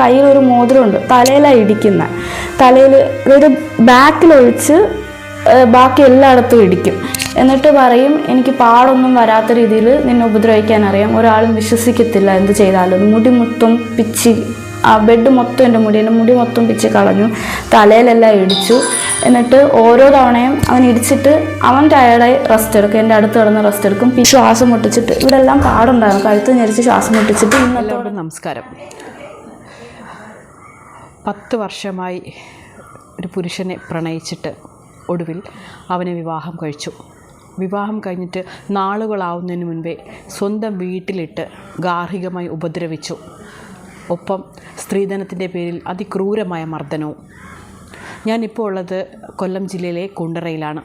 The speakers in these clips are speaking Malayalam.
കയ്യിൽ ഒരു മോതിരമുണ്ട്. തലയിലാണ് ഇടിക്കുന്നത് തലയിൽ ഒരു ബാക്കിലൊഴിച്ച് ബാക്കി എല്ലായിടത്തും ഇടിക്കും. എന്നിട്ട് പറയും എനിക്ക് പാടൊന്നും വരാത്ത രീതിയിൽ നിന്നെ ഉപദ്രവിക്കാൻ അറിയാം. ഒരാളും വിശ്വസിക്കത്തില്ല എന്ത് ചെയ്താലും. മുടി മൊത്തം പിച്ചി ആ ബെഡ് മൊത്തം എന്റെ മുടി എന്റെ മുടി മൊത്തം പിച്ച് കളഞ്ഞു. തലയിലെല്ലാം ഇടിച്ചു. എന്നിട്ട് ഓരോ തവണയും അവൻ ഇടിച്ചിട്ട് അവൻ ടയർഡായി റെസ്റ്റ് എടുക്കും. എന്റെ അടുത്ത് കിടന്ന് റെസ്റ്റ് എടുക്കും. ശ്വാസം മുട്ടിച്ചിട്ട്. ഇവിടെ എല്ലാം പാടുണ്ടായിരുന്നു. കഴുത്ത് ഞെരിച്ച് ശ്വാസം മുട്ടിച്ചിട്ട് ഇന്നത്തെ നമസ്കാരം. പത്ത് വർഷമായി ഒരു പുരുഷനെ പ്രണയിച്ചിട്ട് ഒടുവിൽ അവനെ വിവാഹം കഴിച്ചു. വിവാഹം കഴിഞ്ഞിട്ട് നാളുകളാവുന്നതിന് മുൻപേ സ്വന്തം വീട്ടിലിട്ട് ഗാർഹികമായി ഉപദ്രവിച്ചു. ഒപ്പം സ്ത്രീധനത്തിന്റെ പേരിൽ അതിക്രൂരമായ മർദ്ദനവും. ഞാനിപ്പോൾ ഉള്ളത് കൊല്ലം ജില്ലയിലെ കുണ്ടറയിലാണ്.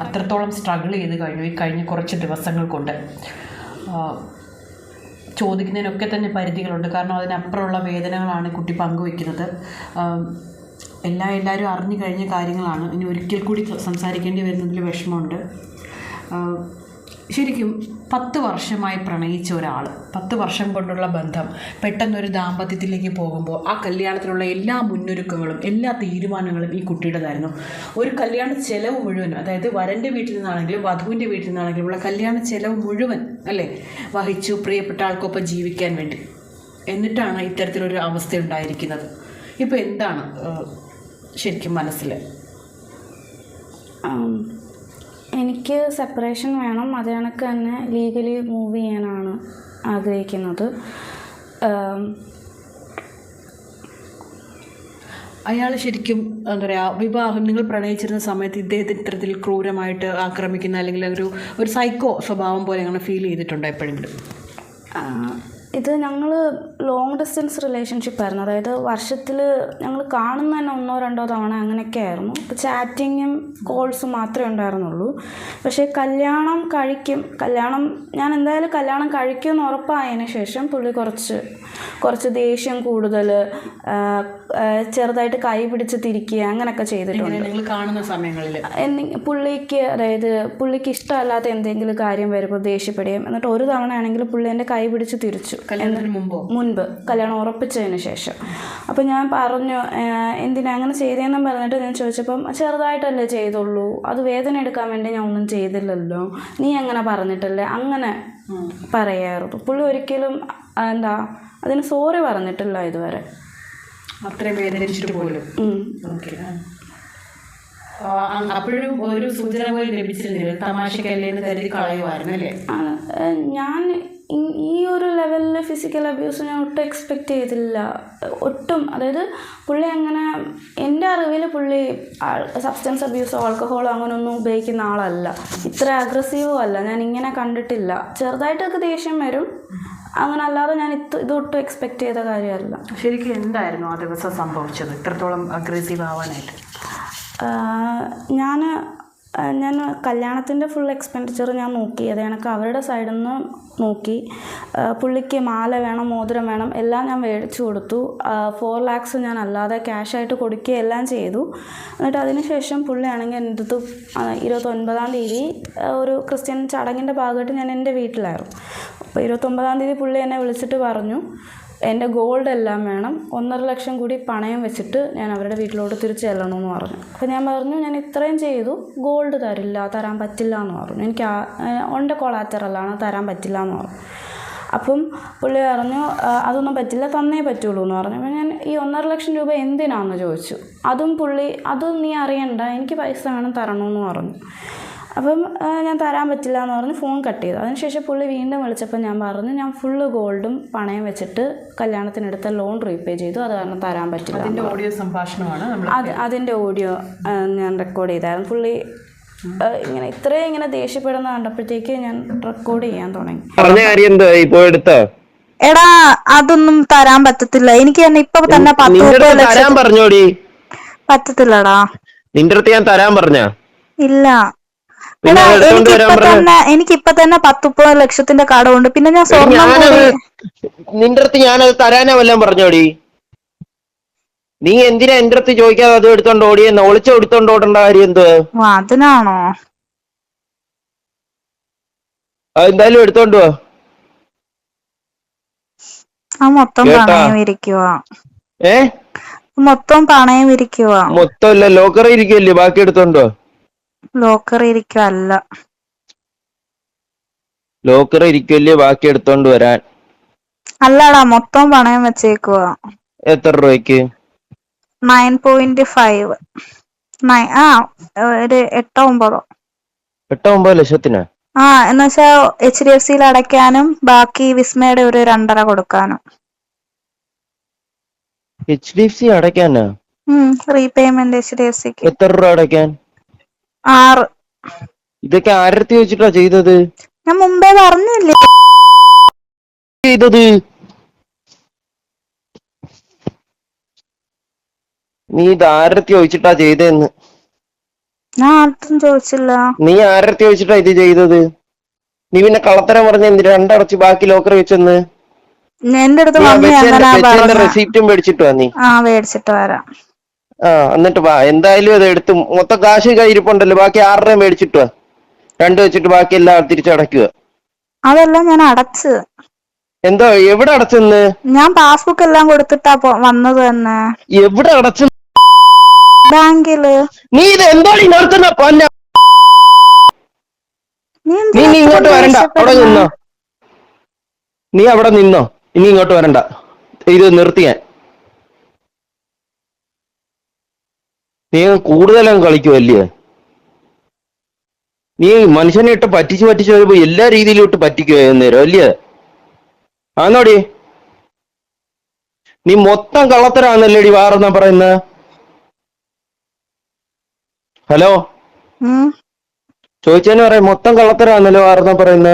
അത്രത്തോളം സ്ട്രഗിൾ ചെയ്ത് കഴിഞ്ഞു ഈ കഴിഞ്ഞ കുറച്ച് ദിവസങ്ങൾ കൊണ്ട് ചോദിക്കുന്നതിനൊക്കെ തന്നെ പരിധികളുണ്ട്. കാരണം അതിനപ്പുറമുള്ള വേദനകളാണ് കുട്ടി പങ്കുവെക്കുന്നത്. എല്ലാം എല്ലാ എല്ലാവരും അറിഞ്ഞു കഴിഞ്ഞ കാര്യങ്ങളാണ്. ഇനി ഒരിക്കൽ കൂടി സംസാരിക്കേണ്ടി വരുന്നതിൽ വിഷമമുണ്ട്. ശരിക്കും പത്ത് വർഷമായി പ്രണയിച്ച ഒരാൾ പത്ത് വർഷം കൊണ്ടുള്ള ബന്ധം. പെട്ടെന്നൊരു ദാമ്പത്യത്തിലേക്ക് പോകുമ്പോൾ ആ കല്യാണത്തിനുള്ള എല്ലാ മുന്നൊരുക്കങ്ങളും എല്ലാ തീരുമാനങ്ങളും ഈ കുട്ടിയുടേതായിരുന്നു. ഒരു കല്യാണ ചെലവ് മുഴുവൻ അതായത് വരന്റെ വീട്ടിൽ നിന്നാണെങ്കിലും വധുവിന്റെ വീട്ടിൽ നിന്നാണെങ്കിലും ഉള്ള കല്യാണ ചെലവ് മുഴുവൻ അല്ലേ? വഹിച്ചു പ്രിയപ്പെട്ട ആൾക്കൊപ്പം ജീവിക്കാൻ വേണ്ടി. എന്നിട്ടാണ് ഇത്തരത്തിലൊരു അവസ്ഥ ഉണ്ടായിരിക്കുന്നത്. ഇപ്പോൾ എന്താണ് ശരിക്കും മനസ്സിൽ എനിക്ക് സെപ്പറേഷൻ വേണം. അത് കണക്ക് തന്നെ ലീഗലി മൂവ് ചെയ്യാനാണ് ആഗ്രഹിക്കുന്നത്. അയാൾ ശരിക്കും എന്താ പറയുക വിവാഹം നിങ്ങൾ പ്രണയിച്ചിരുന്ന സമയത്ത് ഇദ്ദേഹത്തെ ഇത്തരത്തിൽ ക്രൂരമായിട്ട് ആക്രമിക്കുന്ന അല്ലെങ്കിൽ ഒരു ഒരു സൈക്കോ സ്വഭാവം പോലെ അങ്ങനെ ഫീൽ ചെയ്തിട്ടുണ്ടോ എപ്പോഴെങ്കിലും? ഇത് ഞങ്ങൾ ലോങ് ഡിസ്റ്റൻസ് റിലേഷൻഷിപ്പ് ആയിരുന്നു. അതായത് വർഷത്തിൽ ഞങ്ങൾ കാണുന്ന തന്നെ ഒന്നോ രണ്ടോ തവണ അങ്ങനെയൊക്കെ ആയിരുന്നു. ഇപ്പോൾ ചാറ്റിങ്ങും കോൾസും മാത്രമേ ഉണ്ടായിരുന്നുള്ളൂ. പക്ഷേ കല്യാണം കഴിക്കും കല്യാണം ഞാൻ എന്തായാലും കല്യാണം കഴിക്കുമെന്ന് ഉറപ്പായതിനു ശേഷം പുള്ളി കുറച്ച് കുറച്ച് ദേഷ്യം കൂടുതൽ ചെറുതായിട്ട് കൈ പിടിച്ച് തിരിക്കുക അങ്ങനെയൊക്കെ ചെയ്തിട്ടുണ്ട്. കാണുന്ന സമയങ്ങളിൽ പുള്ളിക്ക് അതായത് പുള്ളിക്ക് ഇഷ്ടമല്ലാത്ത എന്തെങ്കിലും കാര്യം വരുമ്പോൾ ദേഷ്യപ്പെടുകയും എന്നിട്ട് ഒരു തവണ ആണെങ്കിൽ പുള്ളി എന്റെ കൈ പിടിച്ച് തിരിച്ചു. കല്യാണത്തിന് മുമ്പോ? മുൻപ്. കല്യാണം ഉറപ്പിച്ചതിന് ശേഷം. അപ്പോൾ ഞാൻ പറഞ്ഞു എന്തിനാ അങ്ങനെ ചെയ്തതെന്നും പറഞ്ഞിട്ട് ഞാൻ ചോദിച്ചപ്പം ചെറുതായിട്ടല്ലേ ചെയ്തുള്ളൂ. അത് വേദന എടുക്കാൻ വേണ്ടി ഞാൻ ഒന്നും ചെയ്തില്ലല്ലോ. നീ അങ്ങനെ പറഞ്ഞിട്ടല്ലേ? അങ്ങനെ പറയായിരുന്നു. പുള്ളി ഒരിക്കലും എന്താ അതിന് സോറി പറഞ്ഞിട്ടില്ല ഇതുവരെ. അത്രയും വേദനിച്ചിട്ട് പോലും. അപ്പോഴും ഒരു സൂചന പോലും ലഭിച്ചിരുന്നില്ല. തമാശക്കല്ലേ എന്ന് കരുതി കളയുമായിരുന്നു അല്ലേ ഞാൻ ഈ- ഒരു ലെവലിൽ ഫിസിക്കൽ അബ്യൂസ് ഞാൻ ഒട്ടും എക്സ്പെക്റ്റ് ചെയ്തില്ല. ഒട്ടും. അതായത് പുള്ളി അങ്ങനെ എന്റെ അറിവിൽ പുള്ളി സബ്സ്റ്റൻസ് അബ്യൂസോ ആൽക്കഹോളോ അങ്ങനെയൊന്നും ഉപയോഗിക്കുന്ന ആളല്ല. ഇത്ര അഗ്രസീവോ അല്ല. ഞാൻ ഇങ്ങനെ കണ്ടിട്ടില്ല. ചെറുതായിട്ടൊക്കെ ദേഷ്യം വരും. അങ്ങനെ അല്ലാതെ ഞാൻ ഇത് ഇതൊട്ടും എക്സ്പെക്റ്റ് ചെയ്ത കാര്യമല്ല. ശരിക്കും എന്തായിരുന്നു ആ ദിവസം സംഭവിച്ചത്? ഇത്രത്തോളം അഗ്രസീവ് ആവാനായിട്ട്? ഞാൻ ഞാൻ കല്യാണത്തിന്റെ ഫുൾ എക്സ്പെൻഡിച്ചർ ഞാൻ നോക്കി. അത് കണക്ക് അവരുടെ സൈഡിൽ നിന്ന് നോക്കി. പുള്ളിക്ക് മാല വേണം മോതിരം വേണം എല്ലാം ഞാൻ മേടിച്ചു കൊടുത്തു. ഫോർ ലാക്സ് ഞാൻ അല്ലാതെ ക്യാഷായിട്ട് കൊടുക്കുകയും എല്ലാം ചെയ്തു. എന്നിട്ട് അതിനുശേഷം പുള്ളിയാണെങ്കിൽ എന്റെ അടുത്ത് ഇരുപത്തൊൻപതാം തീയതി ഒരു ക്രിസ്ത്യൻ ചടങ്ങിന്റെ ഭാഗമായിട്ട് ഞാൻ എന്റെ വീട്ടിലായിരുന്നു. അപ്പോൾ ഇരുപത്തൊമ്പതാം തീയതി പുള്ളി എന്നെ വിളിച്ചിട്ട് പറഞ്ഞു എന്റെ ഗോൾഡ് എല്ലാം വേണം. ഒന്നര ലക്ഷം കൂടി പണയം വെച്ചിട്ട് ഞാൻ അവരുടെ വീട്ടിലോട്ട് തിരിച്ചു ചെല്ലണമെന്ന് പറഞ്ഞു. അപ്പോൾ ഞാൻ പറഞ്ഞു ഞാൻ ഇത്രയും ചെയ്തു ഗോൾഡ് തരില്ല തരാൻ പറ്റില്ല എന്ന് പറഞ്ഞു. എനിക്ക് ഉണ്ട് കൊളാറ്ററലാണ് തരാൻ പറ്റില്ല എന്ന് പറഞ്ഞു. അപ്പം പുള്ളി പറഞ്ഞു അതൊന്നും പറ്റില്ല തന്നേ പറ്റുള്ളൂ എന്ന് പറഞ്ഞു. അപ്പം ഞാൻ ഈ ഒന്നര ലക്ഷം രൂപ എന്തിനാണെന്ന് ചോദിച്ചു? അതും പുള്ളി അതും നീ അറിയണ്ട എനിക്ക് പൈസ വേണം തരണമെന്ന് പറഞ്ഞു. അപ്പം ഞാൻ തരാൻ പറ്റില്ല എന്ന് പറഞ്ഞ് ഫോൺ കട്ട് ചെയ്തു. അതിനുശേഷം പുള്ളി വീണ്ടും വിളിച്ചപ്പോൾ ഞാൻ പറഞ്ഞു ഞാൻ ഫുള്ള് ഗോൾഡും പണയം വെച്ചിട്ട് കല്യാണത്തിനെടുത്ത ലോൺ റീപേ ചെയ്തു. അത് കാരണം തരാൻ പറ്റില്ല. അതിന്റെ ഓഡിയോ സംഭാഷണമാണ് നമ്മൾ അത് അതിന്റെ ഓഡിയോ ഞാൻ റെക്കോർഡ് ചെയ്തായിരുന്നു. പുള്ളി ഇങ്ങനെ ഇത്രയും ഇങ്ങനെ ദേഷ്യപ്പെടുന്ന കണ്ടപ്പോഴത്തേക്ക് ഞാൻ റെക്കോർഡ് ചെയ്യാൻ തുടങ്ങി. പറഞ്ഞ കാര്യം എന്താ? എടുത്ത്? എടാ അതൊന്നും തരാൻ പറ്റത്തില്ല. എനിക്ക് തന്നെ ഇപ്പൊ തന്നെ പത്ത് തരാൻ പറഞ്ഞോടി. പറ്റത്തില്ലടാ. നിന്റെ അടുത്ത് ഞാൻ തരാൻ പറഞ്ഞ? ഇല്ല. പിന്നെ എടുത്തോണ്ട് വരാൻ പറഞ്ഞു പറഞ്ഞ തന്നെ എനിക്ക് ഇപ്പൊ തന്നെ പത്ത് മുപ്പത് ലക്ഷത്തിന്റെ കടമുണ്ട് പിന്നെ ഞാൻ സ്വർണം ഞാനത് കൂടി നിന്റെ അടുത്ത് ഞാനത് തരാനാ വല്ലതും പറഞ്ഞോടി. നീ എന്തിനാ എന്റെ അടുത്ത് ചോദിക്കാതെ അത് എടുത്തോണ്ട് ഓടിയെന്ന് ഒളിച്ച് എടുത്തോണ്ട് ഓടേണ്ട കാര്യം എന്ത്? ഓ, അതിനാണോ? അത് എന്തായാലും എടുത്തോണ്ട് പോ ആ മൊത്തം കേട്ടാ? പണയം ഇരിക്കുക ഏ? മൊത്തം പണയം ഇരിക്കുക മൊത്തം ലോക്കറി ഇരിക്കുവല്ലേ? ബാക്കി എടുത്തോണ്ടോ ഇരിക്കുക അല്ല ലോക്കറി ഇരിക്കല്ലേ ബാക്കി എടുത്തോണ്ട് വരാൻ. അല്ലടാ മൊത്തം പണയം വെച്ചേക്കുക എത്ര രൂപയ്ക്ക്? നയൻ പോയിന്റ് ഫൈവ് ആ ഒരു എട്ടോ ഒമ്പതോ. എട്ടോ ഒമ്പത് ലക്ഷത്തിന്? ആ എന്ന് വെച്ചാ എച്ച് ഡി എഫ് സിയിൽ അടയ്ക്കാനും ബാക്കി വിസ്മയുടെ ഒരു രണ്ടര കൊടുക്കാനും. എച്ച് ഡി എഫ് സി അടയ്ക്കാനാ? റീപേയ്മെന്റ് എച്ച് ഡി എഫ് സിക്ക്. എത്ര രൂപ അടയ്ക്കാൻ? ആറ്. ഇതൊക്കെ ആരത്തി വെച്ചിട്ടാ ചെയ്തത്? ഞാൻ മുമ്പേ പറഞ്ഞില്ലേ? ചെയ്തത്? നീ ഇത് ആരടുത്ത് ചോദിച്ചിട്ടാ ചെയ്തതെന്ന്? ഞാൻ ആർക്കും ചോദിച്ചില്ല. നീ ആരത്തി ചോദിച്ചിട്ടാ ഇത് ചെയ്തത്? നീ പിന്നെ കള്ളത്തരം പറഞ്ഞ എന്ത് രണ്ടടച്ച് ബാക്കി ലോക്കർ വെച്ചെന്ന്? എന്റെ അടുത്ത് മമ്മി അങ്ങനെ റെസിപ്റ്റും മേടിച്ചിട്ട് വാ നീ. ആ മേടിച്ചിട്ട് വരാം. ആ എന്നിട്ട് വാ എന്തായാലും അത് എടുത്ത് മൊത്തം കാശ് കയ്യിരിപ്പുണ്ടല്ലോ ബാക്കി ആറര മേടിച്ചിട്ട് വാ. രണ്ട് വെച്ചിട്ട് ബാക്കി എല്ലാം തിരിച്ചടക്കുക അതെല്ലാം ഞാൻ അടച്ച്. എന്തോ എവിടെ അടച്ചെന്ന്? ഞാൻ പാസ്ബുക്ക് എല്ലാം കൊടുത്തിട്ടാ വന്നത് തന്നെ. എവിടെ അടച്ചു? ബാങ്കിൽ. നീ ഇത് എന്തോ നിർത്തുന്ന പൊന്ന നീ നീ ഇങ്ങോട്ട് വരണ്ട. അവിടെ നിന്നോ. നീ അവിടെ നിന്നോ. ഇനി ഇങ്ങോട്ട് വരണ്ട. ഇത് നിർത്തി ഞാൻ. നീ കൂടുതലും കളിക്കുമല്ലേ നീ മനുഷ്യനെ ഇട്ട് പറ്റിച്ച് പറ്റിച്ച് വരുമ്പോ എല്ലാ രീതിയിലും ഇട്ട് പറ്റിക്കുവോ നേരം അല്ലേ? ആന്നോടി. നീ മൊത്തം കള്ളത്തരാന്നല്ലേടി വാറെന്നാ പറയുന്ന? ഹലോ? ചോദിച്ചു പറയാം മൊത്തം കള്ളത്തരാന്നല്ലോ വാറെന്നാ പറയുന്ന?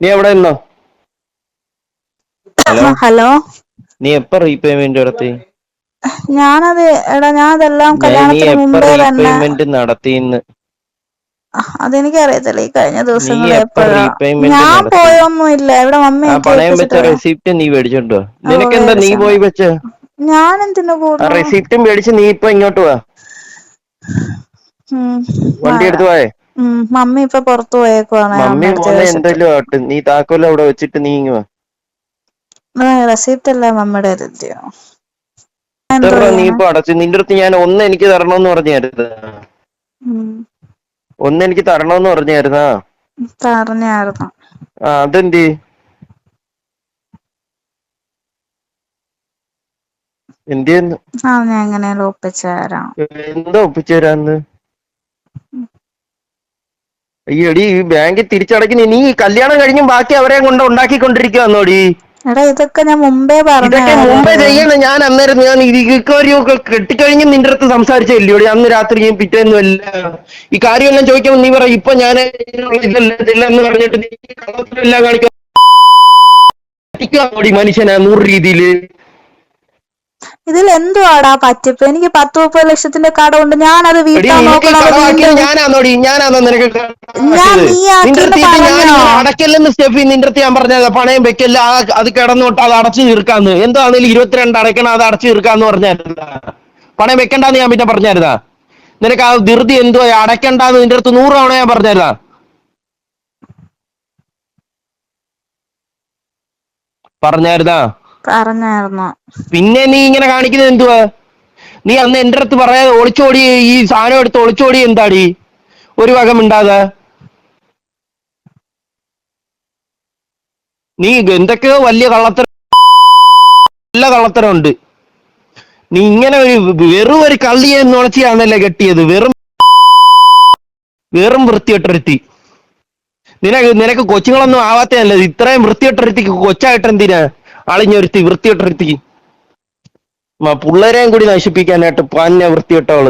നീ എവിടെ നിന്നോ? ഹലോ? ഹലോ? നീ എപ്പ റീപേയ്മെന്റ് നടത്തി? ഞാനത് എടാ ഞാൻ അതെല്ലാം നീ കല്യാണത്തിന് എപ്പ മുമ്പേ തന്നെ റീപേയ്മെന്റ് നടത്തിന്ന്? അതെനിക്ക് അറിയത്തില്ല ഈ കഴിഞ്ഞ ദിവസങ്ങളിൽ എപ്പ എപ്പോഴാ? repayment ഞാൻ നടത്തി? പോയൊന്നുമില്ല. ഇവിടെ മമ്മി ആ ഒക്കെ പണയം വെച്ച ഏൽപ്പിച്ചിട്ട് റെസിപ്റ്റ് നീ മേടിച്ചോണ്ടോ? നിനക്കെന്താ നീ പോയി വെച്ച? ഞാൻ എന്തിനു ആ പോകുന്നു റെസിപ്റ്റും മേടിച്ച് നീ ഇപ്പൊ ഇങ്ങോട്ട് വാ. ഉം. വണ്ടി എടുത്ത് പോയേ? ഉം. മമ്മി ഇപ്പൊ പുറത്തു പോയേക്കുവാണ്. മമ്മി പോകുന്ന. എന്തെങ്കിലും ആട്ട്. നീ താക്കോൽ അവിടെ വെച്ചിട്ട് നീ ഇങ്ങ് വാ. ആ, റെസിപ്റ്റ് അല്ല മമ്മിയുടെ എത്തിയോ എത്ര രൂപ നീ ഇപ്പൊ അടച്ചു നിന്റെ അടുത്ത് ഞാൻ ഒന്ന് എനിക്ക് തരണമെന്ന് പറഞ്ഞായിരുന്നു? ഒന്ന് എനിക്ക് തരണമെന്ന് പറഞ്ഞായിരുന്നാ? പറഞ്ഞായിരുന്നു? ആ അതെന്ത്? എന്തിയെന്ന്? ആ ഞാൻ അങ്ങനെ എന്താ അയ്യടി ഈ ബാങ്ക് ഈ ബാങ്കിൽ തിരിച്ചടക്കുന്ന നീ കല്യാണം കഴിഞ്ഞും ബാക്കി അവരെ കൊണ്ട് ഉണ്ടാക്കിക്കൊണ്ടിരിക്കുവാന്നോടി. എടാ ഇതൊക്കെ ഞാൻ മുമ്പേ ഇതൊക്കെ പറഞ്ഞു ചെയ്യണം. ഞാൻ അന്നേരം ഞാൻ ഇരിക്കൊക്കെ കെട്ടിക്കഴിഞ്ഞ് നിന്റെ അടുത്ത് സംസാരിച്ചില്ലേ അന്ന് രാത്രിയും പിറ്റേന്നും എല്ലാം ഈ കാര്യമെല്ലാം ചോദിക്കുമ്പോൾ നീ പറ ഇപ്പൊ ഞാൻ ഇതല്ല എന്ന് പറഞ്ഞിട്ട് നീ മനുഷ്യനെ നൂറ് രീതിയിൽ. ഇതിൽ എന്തുവാടാ പറ്റിപ്പ്? എനിക്ക് പത്ത് മുപ്പത് ലക്ഷത്തിന്റെ കടമുണ്ട് ഞാനത് വീട്ടാൻ നോക്കണം ഞാൻ? നീ ആക്കിയെന്ന് പറഞ്ഞോ? അടക്കല്ലെന്ന് സ്റ്റെഫി നിന്റെ ഞാൻ പറഞ്ഞത്. പണയം വെക്കല്ല അത് കിടന്നോട്ട് അത് അടച്ചു തീർക്കാന്ന്. എന്താണെങ്കിലും ഇരുപത്തിരണ്ട് അടയ്ക്കണം അത് അടച്ചു തീർക്കാന്ന് പറഞ്ഞായിരുന്ന. പണയം വെക്കണ്ടെന്ന് ഞാൻ പിന്നെ പറഞ്ഞായിരുന്നാ? നിനക്ക് ആ ധൃതി എന്തോ അടയ്ക്കണ്ടെന്ന് നിന്റെ അടുത്ത് നൂറ് തവണ ഞാൻ പറഞ്ഞായിരുന്നാ? പറഞ്ഞായിരുന്നാ? പറഞ്ഞായിരുന്നു. പിന്നെ നീ ഇങ്ങനെ കാണിക്കുന്നത് എന്തുവാ? നീ അന്ന് എന്റെ അടുത്ത് പറയാതെ ഒളിച്ചോടി ഈ സാധനം എടുത്ത് ഒളിച്ചോടി എന്താടി? ഒരു വക മിണ്ടാതെ. നീ എന്തൊക്കെയോ വലിയ കള്ളത്തരം നല്ല കള്ളത്തരം ഉണ്ട് നീ ഇങ്ങനെ ഒരു വെറും ഒരു കള്ളിയെ നുണച്ചിയാണല്ലേ കെട്ടിയത്? വെറും വെറും വൃത്തിയിട്ടൊരുത്തി നിനക്ക് നിനക്ക് കൊച്ചുങ്ങളൊന്നും ആവാത്തതല്ല? ഇത്രയും വൃത്തികെട്ടൊരുത്തിക്ക് കൊച്ചായിട്ട് എന്തിനാ? അളിഞ്ഞൊരുത്തി വൃത്തിയിട്ടൊരുത്തി പിള്ളേരെയും കൂടി നശിപ്പിക്കാനായിട്ട് പാഞ്ഞ വൃത്തിയിട്ടവൾ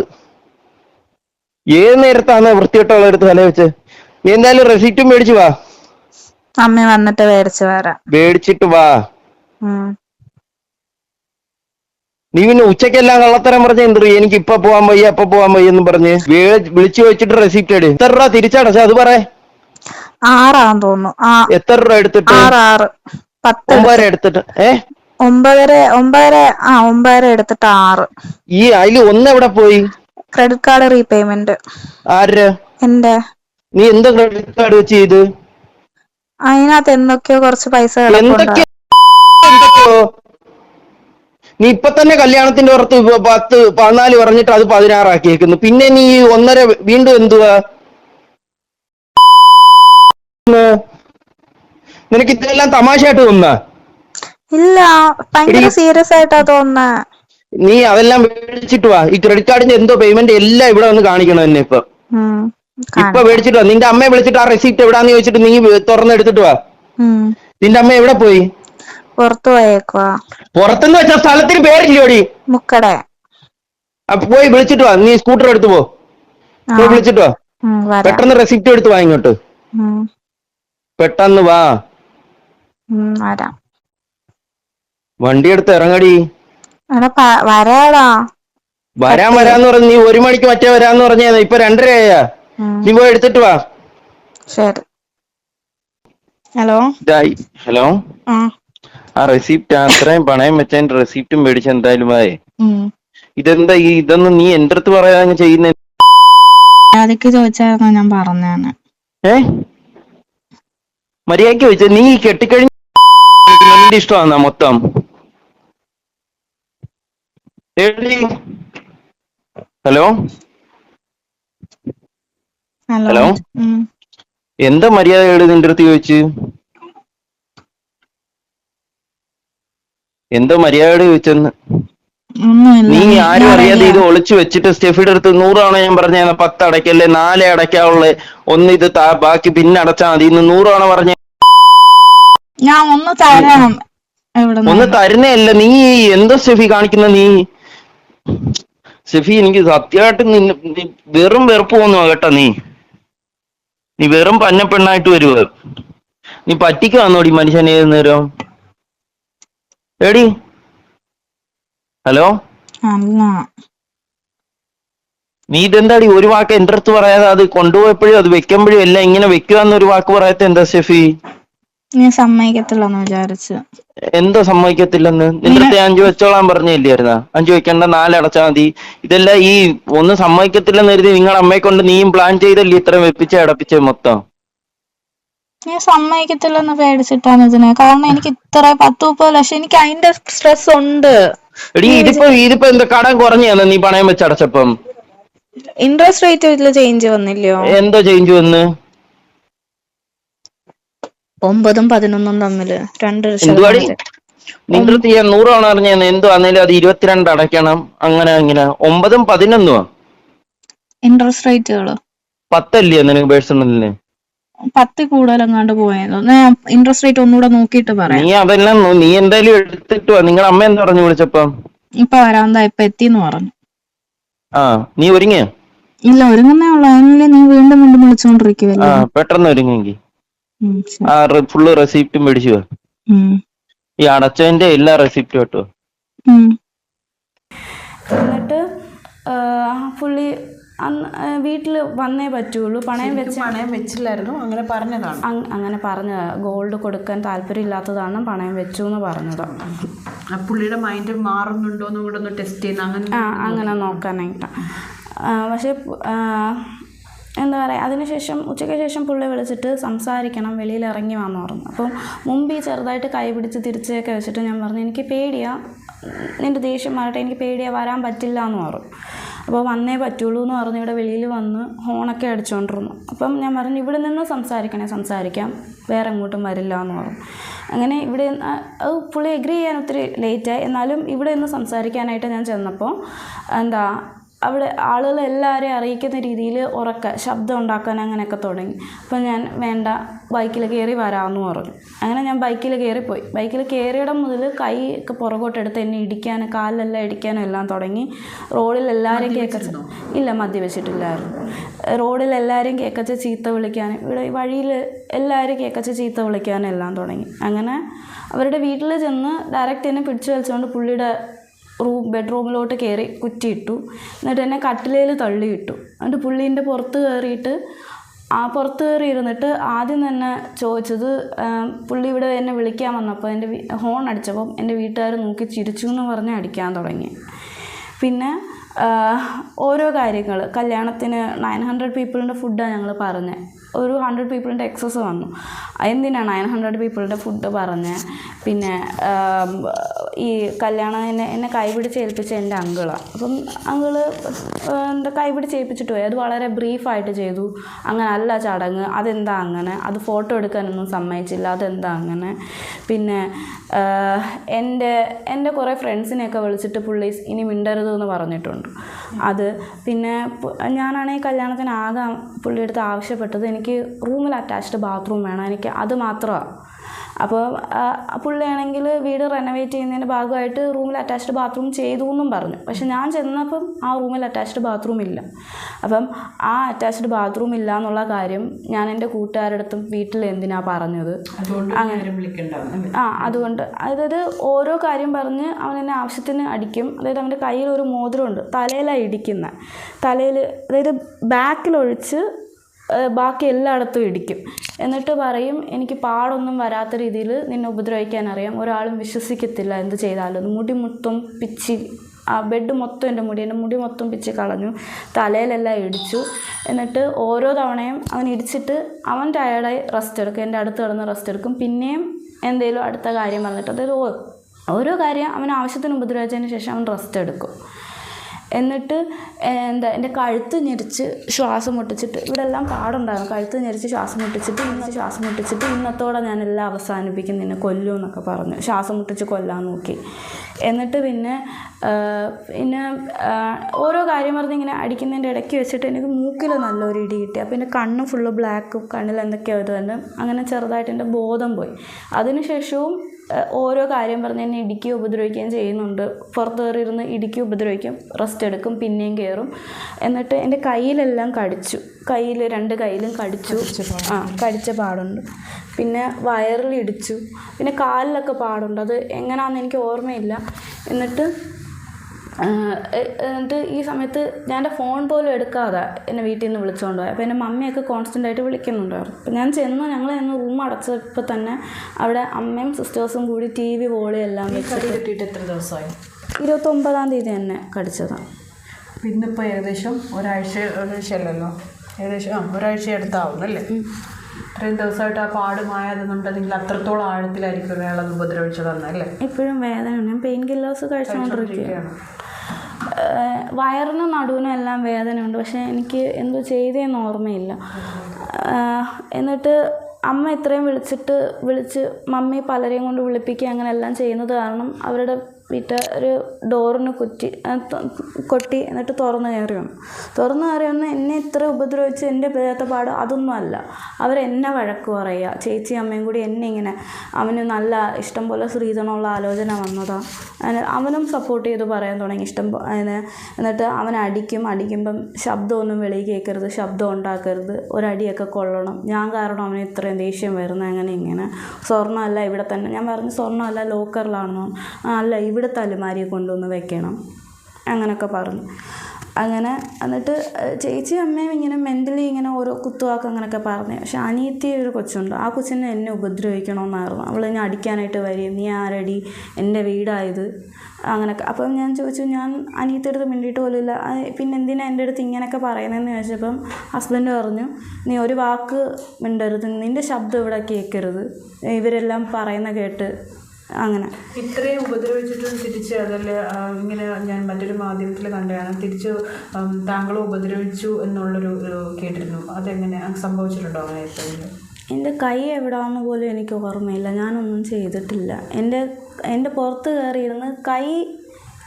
ഏത് നേരത്താണ് വൃത്തിയിട്ടവൾ എടുത്ത് തല വെച്ച്? നീ എന്തായാലും റെസിപ്റ്റും മേടിച്ചു വാ. അമ്മ വന്നിട്ട് മേടിച്ചു വരാം. മേടിച്ചിട്ട് വാ. നീ പിന്നെ ഉച്ചക്കെല്ലാം കള്ളത്തരം പറഞ്ഞ എന്ത് എനിക്ക് ഇപ്പൊ പോവാൻ വയ്യ അപ്പൊ പോവാൻ വയ്യ എന്ന് പറഞ്ഞ് വിളിച്ചു വെച്ചിട്ട് റെസിപ്റ്റ് എടു എത്ര രൂപ തിരിച്ചടച്ച അത് പറ ആറാന്ന് തോന്നുന്നു. എത്ര രൂപ എടുത്തിട്ട്? ആറ് ആറ്. പത്ത് ഒമ്പതര എടുത്തിട്ട് ഏ? ഒമ്പതര ഒമ്പതര ആ ഒമ്പതര എടുത്തിട്ട് ആറ്. ഈ അതിൽ ഒന്ന് എവിടെ പോയി? Credit card repayment. ആര്? എന്റെ. നീ എന്താ ക്രെഡിറ്റ് കാർഡ് വെച്ച് ചെയ്ത്? അതിനകത്ത് എന്തൊക്കെയോ കുറച്ച് പൈസ കിടപ്പുണ്ട് എന്തൊക്കെയോ എന്തൊക്കെയോ? നീ ഇപ്പൊ തന്നെ കല്യാണത്തിന്റെ പുറത്ത് പത്ത് പതിനാല് പറഞ്ഞിട്ട് അത് പതിനാറാക്കിയേക്കുന്നു. പിന്നെ നീ ഒന്നര വീണ്ടും എന്തുവാ? നിനക്ക് ഇതെല്ലാം തമാശയായിട്ട് തോന്നുന്ന? ഇല്ല ഭയങ്കര സീരിയസ് ആയിട്ടാ തോന്നുന്നേ. നീ അതെല്ലാം മേടിച്ചിട്ട് വാ. ഈ ക്രെഡിറ്റ് കാർഡിന്റെ എന്തോ പേയ്മെന്റ് എല്ലാം ഇവിടെ വന്ന് കാണിക്കണം എന്നെ ഇപ്പൊ. ഇപ്പൊ മേടിച്ചിട്ട് വാ. നിന്റെ അമ്മയെ വിളിച്ചിട്ട് ആ റെസിപ്റ്റ് എവിടാന്ന് ചോദിച്ചിട്ട് നീ തുറന്നെടുത്തിട്ട് വാ. നിന്റെ അമ്മ എവിടെ പോയി? പുറത്തു പോയേക്കുവാ. പുറത്തുനിന്ന് വെച്ച സ്ഥലത്തിന് പേരില്ലോടി മുക്കടെ. അപ്പൊ പോയി വിളിച്ചിട്ട് വാ. നീ സ്കൂട്ടർ എടുത്തു പോ. പോയി വിളിച്ചിട്ട് വാ. പെട്ടെന്ന് റെസിപ്റ്റ് എടുത്ത് വാ ഇങ്ങോട്ട്. പെട്ടെന്ന് വാ. വരാം. വണ്ടി എടുത്ത് ഇറങ്ങടി വരാടാ. വരാൻ വരാന്ന് പറഞ്ഞു നീ ഒരു മണിക്ക് മറ്റേ വരാന്ന് പറഞ്ഞാ ഇപ്പൊ രണ്ടരയായാ. നീ പോയി എടുത്തിട്ട് വാ. ശരി. ഹലോ? ഹലോ? ആ. റെസിപ്റ്റ് അത്രയും പണയം വെച്ചതിന്റെ റെസിപ്റ്റും മേടിച്ച എന്തായാലും ആയേ. ഇതെന്താ ഈ ഇതൊന്നും നീ എന്റെ അടുത്ത് പറയാൻ ചെയ്യുന്ന? അതൊക്കെ ചോദിച്ചായിരുന്നു ഞാൻ പറഞ്ഞാണ് ഏ? മര്യാദയ്ക്ക് ചോദിച്ചാ. നീ കെട്ടിക്കഴിഞ്ഞ നിന്റെ ഇഷ്ടമാണ് മൊത്തം. എടി. ഹലോ? ഹലോ. എന്താ മര്യാദയോട് നിന്റെ അടുത്ത് ചോദിച്ചു? എന്തോ മര്യാദയോട് ചോദിച്ചെന്ന്? നീ ആരും അറിയാതെ ഇത് ഒളിച്ചു വെച്ചിട്ട് സ്റ്റെഫിയുടെ അടുത്ത് നൂറാണോ ഞാൻ പറഞ്ഞ പത്ത് അടയ്ക്കല്ലേ നാലേ അടയ്ക്കാവുള്ളേ. ഒന്ന് ഇത് ബാക്കി പിന്നെ അടച്ചാൽ മതി. ഇന്ന് നൂറാണോ പറഞ്ഞ ഞാൻ ഒന്ന് തരാം ഒന്ന് തരുന്നല്ല നീ എന്താ സ്റ്റെഫി കാണിക്കുന്ന നീ? സ്റ്റെഫി എനിക്ക് സത്യമായിട്ട് നിന്നെ വെറും വെറുപ്പ് പോന്നു കേട്ടോ നീ. നീ വെറും പന്ന പെണ്ണായിട്ട് വരുവ? നീ പറ്റിക്കാന്നോടി മനുഷ്യനെ ഏത് നേരം? എടി. ഹലോ? നീ ഇതെന്താടി ഒരു വാക്ക് എന്റെ അടുത്ത് പറയാതെ അത് കൊണ്ടുപോയപ്പോഴും അത് വെക്കുമ്പോഴും എല്ലാം ഇങ്ങനെ വെക്കുക എന്നൊരു വാക്ക് പറയാത്ത എന്താ ഷെഫി ഞാൻ സമ്മതിക്കത്തില്ലെന്ന് വിചാരിച്ചു. എന്തോ സമ്മതിക്കത്തില്ലെന്ന്? നിന്റെ അടുത്ത് അഞ്ചു വെച്ചോളാൻ പറഞ്ഞില്ലായിരുന്ന അഞ്ചു വെക്കണ്ട നാലടച്ചാ മതി. ഇതെല്ലാം ഈ ഒന്നും സമ്മതിക്കത്തില്ലെന്ന് കരുതി നിങ്ങളുടെ അമ്മയെ കൊണ്ട് നീയും പ്ലാൻ ചെയ്തല്ലേ ഇത്രയും വെപ്പിച്ച് അടപ്പിച്ച് മൊത്തം? ഞാൻ സമ്മതിക്കത്തില്ലെന്ന് പേടിച്ചിട്ടാണ് ഇതിനെ. കാരണം എനിക്ക് ഇത്ര പത്ത് മുപ്പത് ലക്ഷം എനിക്ക് അതിന്റെ സ്ട്രെസ് ഉണ്ട്. എടി ഇതിപ്പോ ഇതിപ്പോ എന്താ കടം കുറഞ്ഞാന്ന് നീ പണയം വെച്ചടച്ചപ്പം? ഇൻട്രസ്റ്റ് റേറ്റ് ചേഞ്ച് വന്നില്ലയോ? എന്തോ ചേഞ്ച് വന്ന്? ഒമ്പതും പതിനൊന്നും തമ്മിൽ രണ്ട് അടുത്ത് ഞാൻ നൂറ് തവണ പറഞ്ഞ എന്തോ ആണെങ്കിലും അത് ഇരുപത്തിരണ്ട് അടയ്ക്കണം. അങ്ങനെ ഇങ്ങനെ. ഒമ്പതും പതിനൊന്നുമാ ഇൻട്രസ്റ്റ് റേറ്റുകളോ പത്തല്ലേ നിനക്ക് പേഴ്സണലിന്? പത്ത് കൂടുതലെങ്ങാണ്ട് ഞാൻ ഇൻട്രസ്റ്റ് റേറ്റ് ഒന്നുകൂടെ നോക്കിയിട്ട് പറയാം. നീ അതെല്ലാം നീ എന്തായാലും എടുത്തിട്ട് നിങ്ങളുടെ അമ്മ എന്താ പറഞ്ഞു വിളിച്ചപ്പം? ഇപ്പൊ വരാന്താ? ഇപ്പൊ എത്തിന്ന് പറഞ്ഞു. ആ നീ ഒരുങ്ങിയ? ഇല്ല ഒരുങ്ങുന്നേ ഉള്ളു. അതിനുള്ളിൽ നീ വീണ്ടും വീണ്ടും ആ വിളിച്ചോണ്ടിരിക്കുവല്ലേ പെട്ടെന്ന് ഒരുങ്ങെങ്കി ഉം, ശരി. ആ ഫുള്ള് റെസിപ്റ്റും മേടിച്ചു. ഈ അടച്ചതിന്റെ എല്ലാ റെസിപ്റ്റും കേട്ടോ ഉം. എന്നിട്ട് പുള്ളി അന്ന് വീട്ടിൽ വന്നേ പറ്റുള്ളൂ. പണയം വെച്ച് പണയം വെച്ചില്ലായിരുന്നു. അങ്ങനെ പറഞ്ഞതാണ്. അങ്ങനെ പറഞ്ഞ ഗോൾഡ് കൊടുക്കാൻ താല്പര്യം ഇല്ലാത്തതാണ് പണയം വെച്ചു എന്ന് പറഞ്ഞത്. ആ പുള്ളിയുടെ മൈൻഡ് മാറുന്നുണ്ടോ എന്ന് കൂടെ ഒന്ന് ടെസ്റ്റ് ചെയ്യുന്ന അങ്ങനെ ആ അങ്ങനെ നോക്കാനായിട്ടാണ് പക്ഷേ എന്താ പറയുക അതിനുശേഷം ഉച്ചയ്ക്ക് ശേഷം പുള്ളി വിളിച്ചിട്ട് സംസാരിക്കണം വെളിയിൽ ഇറങ്ങി വാന്ന് പറഞ്ഞു. അപ്പം മുമ്പ് ഈ ചെറുതായിട്ട് കൈ പിടിച്ച് തിരിച്ചൊക്കെ വെച്ചിട്ട് ഞാൻ പറഞ്ഞു എനിക്ക് പേടിയാ നിന്റെ ദേഷ്യം മാറട്ടെ എനിക്ക് പേടിയാ വരാൻ പറ്റില്ല എന്ന് പറഞ്ഞു. അപ്പോൾ വന്നേ പറ്റുള്ളൂ എന്ന് പറഞ്ഞ് ഇവിടെ വെളിയിൽ വന്ന് ഹോണൊക്കെ അടിച്ചുകൊണ്ടിരുന്നു അപ്പം ഞാൻ പറഞ്ഞു ഇവിടെ നിന്ന് സംസാരിക്കണേ സംസാരിക്കാം വേറെ എങ്ങോട്ടും വരില്ല എന്ന് പറഞ്ഞു. അങ്ങനെ ഇവിടെ അത് പുള്ളി എഗ്രി ചെയ്യാൻ ഒത്തിരി ലേറ്റായി എന്നാലും ഇവിടെ നിന്ന് സംസാരിക്കാനായിട്ട് ഞാൻ ചെന്നപ്പോൾ എന്താ അവിടെ ആളുകൾ എല്ലാവരെയും അറിയിക്കുന്ന രീതിയിൽ ഉറക്ക ശബ്ദം ഉണ്ടാക്കാൻ അങ്ങനെയൊക്കെ തുടങ്ങി. അപ്പം ഞാൻ വേണ്ട ബൈക്കിൽ കയറി വരാമെന്ന് പറഞ്ഞു. അങ്ങനെ ഞാൻ ബൈക്കിൽ കയറിപ്പോയി. ബൈക്കിൽ കയറിയിടം മുതൽ കൈ ഒക്കെ പുറകോട്ടെടുത്ത് എന്നെ ഇടിക്കാനും കാലിലെല്ലാം ഇടിക്കാനും എല്ലാം തുടങ്ങി. റോഡിൽ എല്ലാവരെയും കേൾക്കച്ച ഇല്ല മദ്യപിച്ചിട്ടില്ലായിരുന്നു റോഡിൽ എല്ലാവരെയും കേൾക്കച്ച ചീത്ത വിളിക്കാനും ഇവിടെ വഴിയിൽ എല്ലാവരും കേൾക്കച്ച ചീത്ത വിളിക്കാനും എല്ലാം തുടങ്ങി. അങ്ങനെ അവരുടെ വീട്ടിൽ ചെന്ന് ഡയറക്റ്റ് എന്നെ പിടിച്ചു വലിച്ചുകൊണ്ട് പുള്ളിയുടെ റൂം ബെഡ്റൂമിലോട്ട് കയറി കുറ്റിയിട്ടു. എന്നിട്ട് എന്നെ കട്ടിലയിൽ തള്ളിയിട്ടു. എന്നിട്ട് പുള്ളീന്റെ പുറത്ത് കയറിയിട്ട് ആ പുറത്ത് കയറി ഇരുന്നിട്ട് ആദ്യം തന്നെ ചോദിച്ചത് പുള്ളി ഇവിടെ എന്നെ വിളിക്കാൻ വന്നപ്പോൾ എന്റെ ഹോൺ അടിച്ചപ്പം എന്റെ വീട്ടുകാർ നോക്കി ചിരിച്ചു എന്ന് പറഞ്ഞ് അടിക്കാൻ തുടങ്ങി. പിന്നെ ഓരോ കാര്യങ്ങൾ കല്യാണത്തിന് നയൻ ഹൺഡ്രഡ് പീപ്പിളിന്റെ ഫുഡാണ് ഞങ്ങൾ പറഞ്ഞത് ഒരു ഹൺഡ്രഡ് പീപ്പിളിന്റെ എക്സസ് വന്നു. എന്തിനാണ് നയൻ ഹൺഡ്രഡ് പീപ്പിളിന്റെ ഫുഡ് പറഞ്ഞ്? പിന്നെ ഈ കല്യാണം എന്നെ എന്നെ കൈപിടിച്ച് ഏൽപ്പിച്ച എന്റെ അങ്കിളാണ് അപ്പം അങ്കിൾ എന്റെ കൈപിടിച്ച് ഏൽപ്പിച്ചിട്ട് പോയി. അത് വളരെ ബ്രീഫായിട്ട് ചെയ്തു. അങ്ങനെ അല്ല ചടങ്ങ്. അതെന്താ അങ്ങനെ? അത് ഫോട്ടോ എടുക്കാനൊന്നും സമ്മതിച്ചില്ല. അതെന്താ അങ്ങനെ? പിന്നെ എന്റെ എന്റെ കുറേ ഫ്രണ്ട്സിനെയൊക്കെ വിളിച്ചിട്ട് പുള്ളി ഇനി മിണ്ടരുത് എന്ന് പറഞ്ഞിട്ടുണ്ട്. അത് പിന്നെ ഞാനാണെങ്കിൽ കല്യാണത്തിന് ആകെ പുള്ളിയെടുത്ത് ആവശ്യപ്പെട്ടത് എനിക്ക് റൂമിൽ അറ്റാച്ച്ഡ് ബാത്റൂം വേണം. എനിക്ക് അത് മാത്രമാണ് അപ്പോൾ പുള്ളിയാണെങ്കിൽ വീട് റെനോവേറ്റ് ചെയ്യുന്നതിന്റെ ഭാഗമായിട്ട് റൂമിൽ അറ്റാച്ച്ഡ് ബാത്റൂം ചെയ്തു എന്നും പറഞ്ഞു. പക്ഷെ ഞാൻ ചെന്നപ്പം ആ റൂമിൽ അറ്റാച്ച്ഡ് ബാത്റൂം ഇല്ല. അപ്പം ആ അറ്റാച്ച്ഡ് ബാത്റൂം ഇല്ല എന്നുള്ള കാര്യം ഞാൻ എന്റെ കൂട്ടുകാരുടെ അടുത്തും വീട്ടിൽ എന്തിനാ പറഞ്ഞത്? ആ അതുകൊണ്ട്. അതായത് ഓരോ കാര്യം പറഞ്ഞ് അവൻ എന്നെ ആവശ്യത്തിന് അടിക്കും. അതായത് അവന്റെ കയ്യിൽ ഒരു മോതിരമുണ്ട്. തലയിലാണ് ഇടിക്കുന്നത് തലയിൽ അതായത് ബാക്കിലൊഴിച്ച് ബാക്കി എല്ലായിടത്തും ഇടിക്കും. എന്നിട്ട് പറയും എനിക്ക് പാടൊന്നും വരാത്ത രീതിയിൽ നിന്നെ ഉപദ്രവിക്കാൻ അറിയാം. ഒരാളും വിശ്വസിക്കത്തില്ല എന്ത് ചെയ്താലും. മുടി മൊത്തം പിച്ചി ആ ബെഡ് മൊത്തം എന്റെ മുടി എന്റെ മുടി മൊത്തം പിച്ച് കളഞ്ഞു. തലയിലെല്ലാം ഇടിച്ചു. എന്നിട്ട് ഓരോ തവണയും അവൻ ഇടിച്ചിട്ട് അവൻ ടയർഡായി റെസ്റ്റ് എടുക്കും. എന്റെ അടുത്ത് കിടന്ന് റെസ്റ്റ് എടുക്കും. പിന്നെയും എന്തെങ്കിലും അടുത്ത കാര്യം പറഞ്ഞിട്ട് അതായത് ഓരോ കാര്യം അവൻ ആവശ്യത്തിന് ഉപദ്രവിച്ചതിന് ശേഷം അവൻ റെസ്റ്റ് എടുക്കും. എന്നിട്ട് എന്താ എന്റെ കഴുത്ത് ഞെരിച്ച് ശ്വാസം മുട്ടിച്ചിട്ട് ഇവിടെ എല്ലാം പാടുണ്ടായിരുന്നു. കഴുത്ത് ഞെരിച്ച് ശ്വാസം മുട്ടിച്ചിട്ട് ഇന്ന് ശ്വാസം മുട്ടിച്ചിട്ട് ഇന്നത്തോടെ ഞാനെല്ലാം അവസാനിപ്പിക്കും നിന്നെ കൊല്ലും എന്നൊക്കെ പറഞ്ഞു. ശ്വാസം മുട്ടിച്ച് കൊല്ലാൻ നോക്കി. എന്നിട്ട് പിന്നെ പിന്നെ ഓരോ കാര്യം പറഞ്ഞ് ഇങ്ങനെ അടിക്കുന്നതിന്റെ ഇടയ്ക്ക് വെച്ചിട്ട് എനിക്ക് മൂക്കിൽ നല്ലൊരു ഇടി കിട്ടി. അപ്പോൾ എന്റെ കണ്ണ് ഫുള്ള് ബ്ലാക്കും കണ്ണിൽ എന്തൊക്കെയോ ഇതുണ്ട്. അങ്ങനെ ചെറുതായിട്ട് എന്റെ ബോധം പോയി. അതിനുശേഷവും ഓരോ കാര്യം പറഞ്ഞ് എന്നെ ഇടുക്കി ഉപദ്രവിക്കുകയും ചെയ്യുന്നുണ്ട്. പുറത്ത് കയറിയിരുന്ന് ഇടുക്കി ഉപദ്രവിക്കും റെസ്റ്റ് എടുക്കും പിന്നെയും കയറും എന്നിട്ട് എന്റെ കയ്യിലെല്ലാം കടിച്ചു. കയ്യിൽ രണ്ട് കയ്യിലും കടിച്ചു. ആ കടിച്ച പാടുണ്ട്. പിന്നെ വയറിൽ ഇടിച്ചു പിന്നെ കാലിലൊക്കെ പാടുണ്ട്. അത് എങ്ങനെയാണെന്ന് എനിക്ക് ഓർമ്മയില്ല. എന്നിട്ട് എന്നിട്ട് ഈ സമയത്ത് ഞാൻ എന്റെ ഫോൺ പോലും എടുക്കാതെ എന്നെ വീട്ടിൽ നിന്ന് വിളിച്ചുകൊണ്ട് പോയി. അപ്പോൾ എന്റെ മമ്മിയൊക്കെ കോൺസ്റ്റന്റ് ആയിട്ട് വിളിക്കുന്നുണ്ടായിരുന്നു അപ്പോൾ ഞാൻ ചെന്ന് ഞങ്ങൾ ചെന്ന് റൂം അടച്ചപ്പോൾ തന്നെ അവിടെ അമ്മയും സിസ്റ്റേഴ്സും കൂടി ടി വി വോളി എല്ലാം വെച്ച് കിട്ടിയിട്ട് എത്ര ദിവസമായി? ഇരുപത്തൊമ്പതാം തീയതി തന്നെ കടിച്ചതാണ് പിന്നിപ്പോൾ ഏകദേശം ഒരാഴ്ച ഒരാഴ്ചയല്ലല്ലോ? ഏകദേശം ആ ഒരാഴ്ച അടുത്താവും അല്ലേ? ഇത്രയും ദിവസമായിട്ട് ആ പാട് മായാതെന്നുണ്ടെങ്കിൽ അത്രത്തോളം ആഴത്തിലായിരിക്കും ഒരാളത് ഉപദ്രവിച്ചതെന്ന് അല്ലേ? ഇപ്പോഴും വേദനയാണ്. ഞാൻ പെയിൻ കില്ലേഴ്സ് കഴിച്ചുകൊണ്ടിരിക്കുകയാണ്. വയറിനും നടുവിനും എല്ലാം വേദനയുണ്ട്. പക്ഷേ എനിക്ക് എന്തോ ചെയ്തതെന്ന് ഓർമ്മയില്ല. എന്നിട്ട് അമ്മ ഇത്രയും വിളിച്ചിട്ട് വിളിച്ച് മമ്മി പലരെയും കൊണ്ട് വിളിപ്പിക്കുക അങ്ങനെ എല്ലാം ചെയ്യുന്നത് കാരണം അവരുടെ വീട്ടുകാർ ഡോറിന് കുറ്റി കൊട്ടി എന്നിട്ട് തുറന്നു കയറി വന്നു. തുറന്നു കയറി വന്ന് എന്നെ ഇത്ര ഉപദ്രവിച്ച് എന്റെ പേരത്തെ പാട് അതൊന്നും അല്ല. അവരെന്നെ വഴക്ക് പറയുക. ചേച്ചി അമ്മയും കൂടി എന്നെ ഇങ്ങനെ അവന് നല്ല ഇഷ്ടം പോലെ സ്ത്രീധനമുള്ള ആലോചന വന്നതാണ് അതിന് അവനും സപ്പോർട്ട് ചെയ്ത് പറയാൻ തുടങ്ങി. ഇഷ്ടം എന്നിട്ട് അവൻ അടിക്കും. അടിക്കുമ്പം ശബ്ദമൊന്നും വെളിയിൽ കേൾക്കരുത്. ശബ്ദം ഉണ്ടാക്കരുത്. ഒരടിയൊക്കെ കൊള്ളണം. ഞാൻ കാരണം അവന് ഇത്രയും ദേഷ്യം വരുന്നത്. അങ്ങനെ ഇങ്ങനെ. സ്വർണമല്ല ഇവിടെ തന്നെ. ഞാൻ പറഞ്ഞു സ്വർണമല്ല ലോക്കറിലാണോ അല്ല അല്ല ഇവിടുത്തെ അലുമാരിയെ കൊണ്ടുവന്ന് വെക്കണം? അങ്ങനെയൊക്കെ പറഞ്ഞു. അങ്ങനെ എന്നിട്ട് ചേച്ചി അമ്മയും ഇങ്ങനെ മെന്റലി ഇങ്ങനെ ഓരോ കുത്തുവാക്ക് അങ്ങനെയൊക്കെ പറഞ്ഞു. പക്ഷെ അനിയത്തി ഒരു കൊച്ചുണ്ട്. ആ കൊച്ചിനെ എന്നെ ഉപദ്രവിക്കണമെന്നായിരുന്നു അവൾ എന്നെ അടിക്കാനായിട്ട് വരും നീ ആരടി? എന്റെ വീടായത്? അങ്ങനെയൊക്കെ അപ്പം ഞാൻ ചോദിച്ചു ഞാൻ അനിയത്തിയുടെ അടുത്ത് മിണ്ടിയിട്ട് പോലും ഇല്ല പിന്നെ എന്തിനാ എന്റെ അടുത്ത് ഇങ്ങനെയൊക്കെ പറയുന്നതെന്ന് ചോദിച്ചപ്പം ഹസ്ബൻഡ് പറഞ്ഞു നീ ഒരു വാക്ക് മിണ്ടരുത്. നിന്റെ ശബ്ദം ഇവിടെ കേൾക്കരുത്. ഇവരെല്ലാം പറയുന്ന കേട്ട് അങ്ങനെ. ഇത്രയും ഉപദ്രവിച്ചിട്ടും തിരിച്ച് അതല്ല ഇങ്ങനെ ഞാൻ മറ്റൊരു മാധ്യമത്തിൽ കണ്ടതാണ്. തിരിച്ച് താങ്കളെ ഉപദ്രവിച്ചു എന്നുള്ളൊരു കേട്ടിരുന്നു. അതെങ്ങനെ സംഭവിച്ചിട്ടുണ്ടോ അങ്ങനെ എപ്പോഴെങ്കിലും എന്റെ കൈ എവിടാന്ന് പോലും എനിക്ക് ഓർമ്മയില്ല. ഞാനൊന്നും ചെയ്തിട്ടില്ല. എന്റെ എന്റെ പുറത്ത് കയറിയിരുന്ന് കൈ